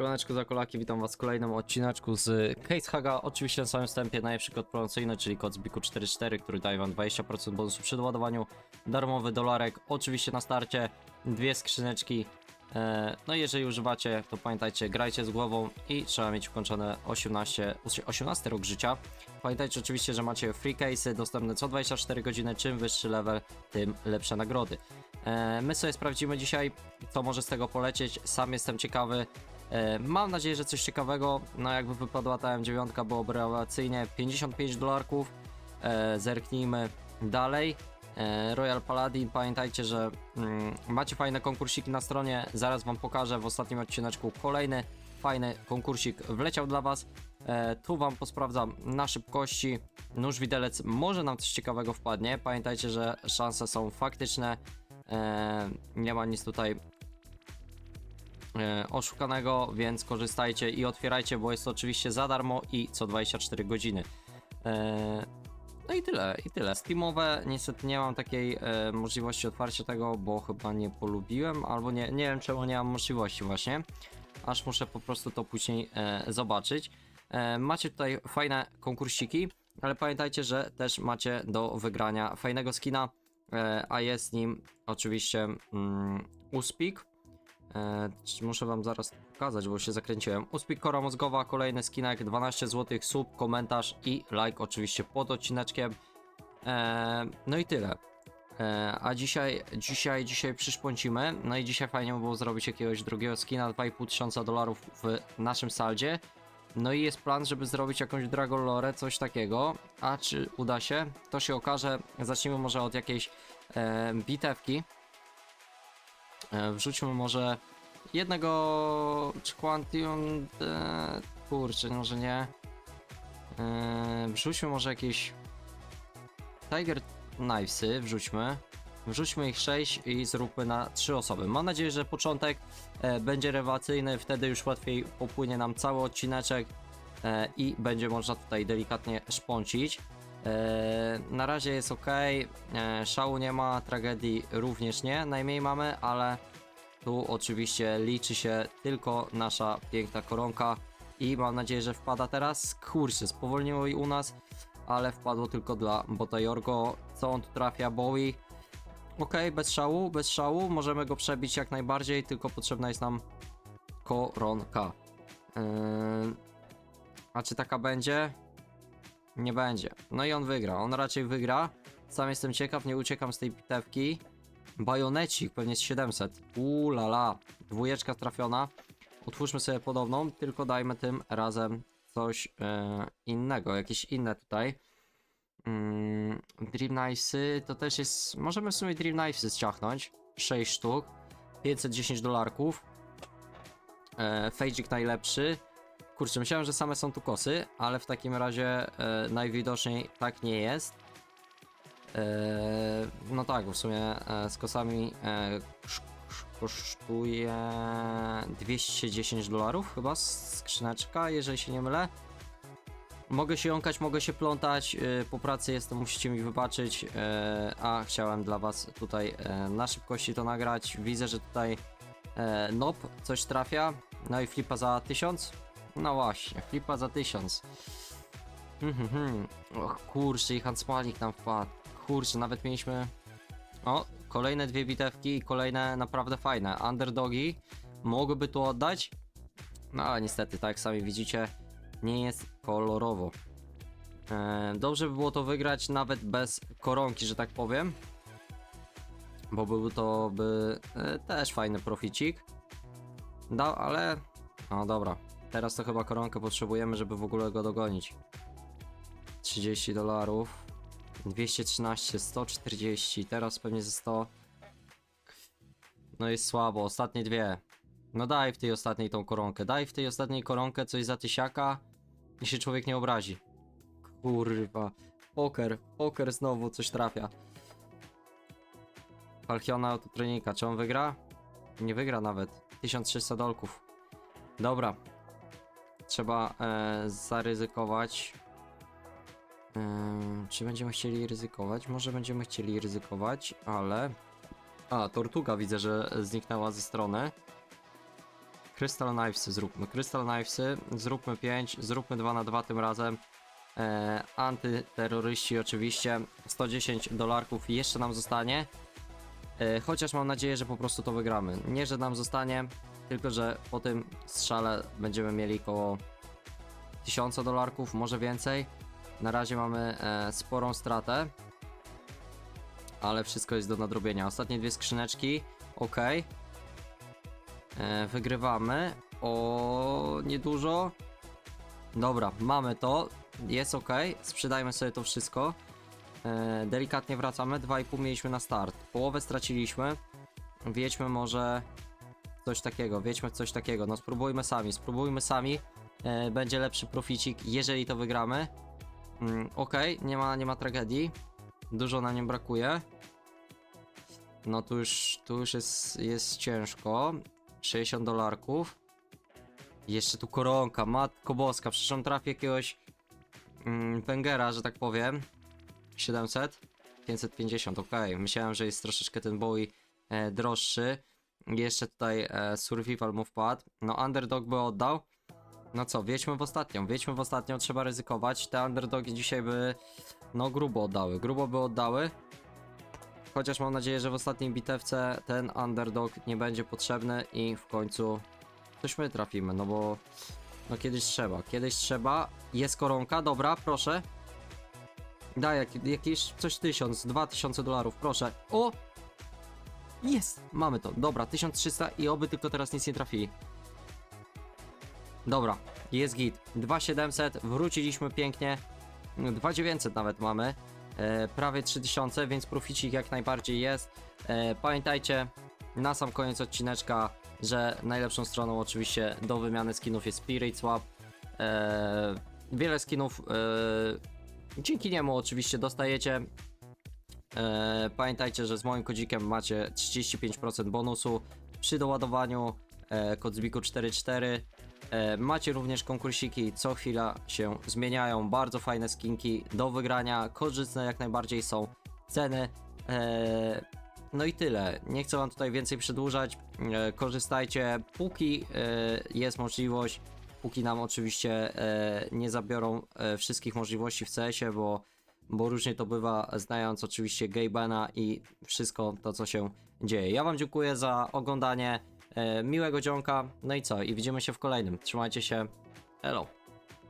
Siemaneczko za kolaki, witam was w kolejnym odcineczku z Case Haga. Oczywiście na samym wstępie najlepszy kod promocyjny, czyli kod ZBIKU44, który daje wam 20% bonusu przy doładowaniu, darmowy dolarek, oczywiście na starcie, dwie skrzyneczki. E, No i jeżeli używacie, to pamiętajcie, grajcie z głową i trzeba mieć ukończone 18, 18 rok życia. Pamiętajcie oczywiście, że macie free case'y dostępne co 24 godziny, czym wyższy level, tym lepsze nagrody. E, My sobie sprawdzimy dzisiaj, co może z tego polecieć, sam jestem ciekawy. E, Mam nadzieję, że coś ciekawego. No jakby wypadła ta M9, byłoby rewelacyjnie 55 dolarków. E, Zerknijmy dalej. E, Royal Paladin, pamiętajcie, że mm, macie fajne konkursiki na stronie. Zaraz wam pokażę w ostatnim odcineczku kolejny fajny konkursik wleciał dla was. Tu wam posprawdzam na szybkości. Nóż widelec może nam coś ciekawego wpadnie. Pamiętajcie, że szanse są faktyczne. Nie ma nic tutaj oszukanego, więc korzystajcie i otwierajcie, bo jest to oczywiście za darmo i co 24 godziny. E, no i tyle, i tyle. Steamowe niestety nie mam takiej e, możliwości otwarcia tego, bo chyba nie polubiłem, albo nie, nie wiem czemu nie mam możliwości właśnie. Aż muszę po prostu to później e, zobaczyć. E, macie tutaj fajne konkursiki, ale pamiętajcie, że też macie do wygrania fajnego skina, e, a jest nim oczywiście mm, Uspik. E, muszę wam zaraz pokazać, bo się zakręciłem. Uspik Kora Mózgowa, kolejny skinek, 12 zł, sub, komentarz i like oczywiście pod odcineczkiem. E, no i tyle. E, a dzisiaj, dzisiaj, dzisiaj przyszpącimy. No i dzisiaj fajnie by było zrobić jakiegoś drugiego skina, 2,5 tysiąca dolarów w naszym saldzie. No i jest plan, żeby zrobić jakąś Dragon Lore, coś takiego. A czy uda się? To się okaże. Zacznijmy może od jakiejś e, bitewki. E, wrzućmy może jednego czy Quantum. E, kurczę, może nie. E, wrzućmy może jakieś Tiger Knivesy, wrzućmy. Wrzućmy ich 6 i zróbmy na 3 osoby. Mam nadzieję, że początek będzie rewelacyjny, wtedy już łatwiej popłynie nam cały odcineczek i będzie można tutaj delikatnie szpącić. E, na razie jest ok, e, szału nie ma, tragedii również nie, najmniej mamy, ale tu oczywiście liczy się tylko nasza piękna koronka i mam nadzieję, że wpada teraz. Kurczę, spowolniło i u nas, ale wpadło tylko dla Bota Jorgo. Co on tu trafia? Bowie. Ok, bez szału, bez szału, możemy go przebić jak najbardziej, tylko potrzebna jest nam koronka. Yy... A czy taka będzie? Nie będzie. No i on wygra, on raczej wygra. Sam jestem ciekaw, nie uciekam z tej bitewki. Bajonecik, pewnie z 700. Uuu la la, dwójeczka trafiona. Otwórzmy sobie podobną, tylko dajmy tym razem coś e, innego, jakieś inne tutaj. Mm, Dream Knivesy to też jest. Możemy w sumie Dream Knivesy zciachnąć. 6 sztuk. 510 dolarków. E, Fejdzik najlepszy. Kurczę, myślałem, że same są tu kosy, ale w takim razie e, najwidoczniej tak nie jest. E, no tak, w sumie e, z kosami e, ksz- ksz- kosztuje 210 dolarów chyba skrzyneczka, jeżeli się nie mylę. Mogę się jąkać, mogę się plątać, yy, po pracy jestem, musicie mi wybaczyć, yy, a chciałem dla was tutaj yy, na szybkości to nagrać. Widzę, że tutaj yy, Nob coś trafia, no i flipa za 1000. No właśnie, flipa za 1000. Mhm, mhm. Och kurczę, i Hansmalik nam wpadł. Kurczę, nawet mieliśmy... O, kolejne dwie bitewki i kolejne naprawdę fajne. Underdogi mogłyby tu oddać, no ale niestety, tak jak sami widzicie, nie jest kolorowo. E, dobrze by było to wygrać nawet bez koronki, że tak powiem. Bo byłby to by e, też fajny proficik. Da, ale. No dobra. Teraz to chyba koronkę potrzebujemy, żeby w ogóle go dogonić. 30 dolarów. 213, 140. Teraz pewnie ze 100. No jest słabo. Ostatnie dwie. No daj w tej ostatniej tą koronkę. Daj w tej ostatniej koronkę coś za tysiaka i się człowiek nie obrazi. Kurwa. Poker. Poker znowu coś trafia. Falchiona autotrenika. Czy on wygra? Nie wygra nawet. 1300 dolków. Dobra. Trzeba e, zaryzykować. E, czy będziemy chcieli ryzykować? Może będziemy chcieli ryzykować, ale... A, Tortuga widzę, że zniknęła ze strony. Crystal Knivesy zróbmy. Crystal Knivesy, zróbmy 5, zróbmy 2 na 2 tym razem. E, antyterroryści oczywiście, 110 dolarków jeszcze nam zostanie. E, chociaż mam nadzieję, że po prostu to wygramy. Nie, że nam zostanie, tylko że po tym strzale będziemy mieli koło 1000 dolarków, może więcej. Na razie mamy e, sporą stratę, ale wszystko jest do nadrobienia. Ostatnie dwie skrzyneczki, ok. E, wygrywamy. O, niedużo. Dobra, mamy to. Jest ok. Sprzedajmy sobie to wszystko. E, delikatnie wracamy. 2,5 mieliśmy na start. Połowę straciliśmy. Wiedźmy może coś takiego. Wiedźmy coś takiego. No spróbujmy sami. Spróbujmy sami. E, będzie lepszy proficik, jeżeli to wygramy. Mm, ok, nie ma, nie ma tragedii. Dużo na nim brakuje. No tu już, tu już jest, jest ciężko. 60 dolarków. Jeszcze tu koronka, matko boska, przecież on trafi jakiegoś mm, że tak powiem. 700? 550, ok. Myślałem, że jest troszeczkę ten Bowie e, droższy. Jeszcze tutaj e, Survival mu wpadł. No Underdog by oddał. No co, wiedźmy w ostatnią, wiedźmy w ostatnią, trzeba ryzykować. Te Underdogi dzisiaj by, no grubo oddały, grubo by oddały. Chociaż mam nadzieję, że w ostatniej bitewce ten underdog nie będzie potrzebny i w końcu coś my trafimy, no bo no kiedyś trzeba, kiedyś trzeba. Jest koronka, dobra, proszę. Daj jak, jakieś coś tysiąc, dwa tysiące dolarów, proszę. O! Jest! Mamy to, dobra, 1300 i oby tylko teraz nic nie trafili. Dobra, jest git. 2700, wróciliśmy pięknie. 2900 nawet mamy. E, prawie 3000, więc proficik jak najbardziej jest. E, pamiętajcie na sam koniec odcineczka, że najlepszą stroną oczywiście do wymiany skinów jest Spirit Swap. E, wiele skinów e, dzięki niemu oczywiście dostajecie. E, pamiętajcie, że z moim kodzikiem macie 35% bonusu przy doładowaniu. E, kod ZBIKU44. E, macie również konkursiki, co chwila się zmieniają. Bardzo fajne skinki do wygrania. Korzystne jak najbardziej są ceny. E, no i tyle. Nie chcę Wam tutaj więcej przedłużać. Korzystajcie, póki jest możliwość. Póki nam oczywiście nie zabiorą wszystkich możliwości w CS-ie, bo, bo różnie to bywa, znając oczywiście Gaybana i wszystko to, co się dzieje. Ja Wam dziękuję za oglądanie. E, miłego dzionka. No i co? I widzimy się w kolejnym. Trzymajcie się. Hello.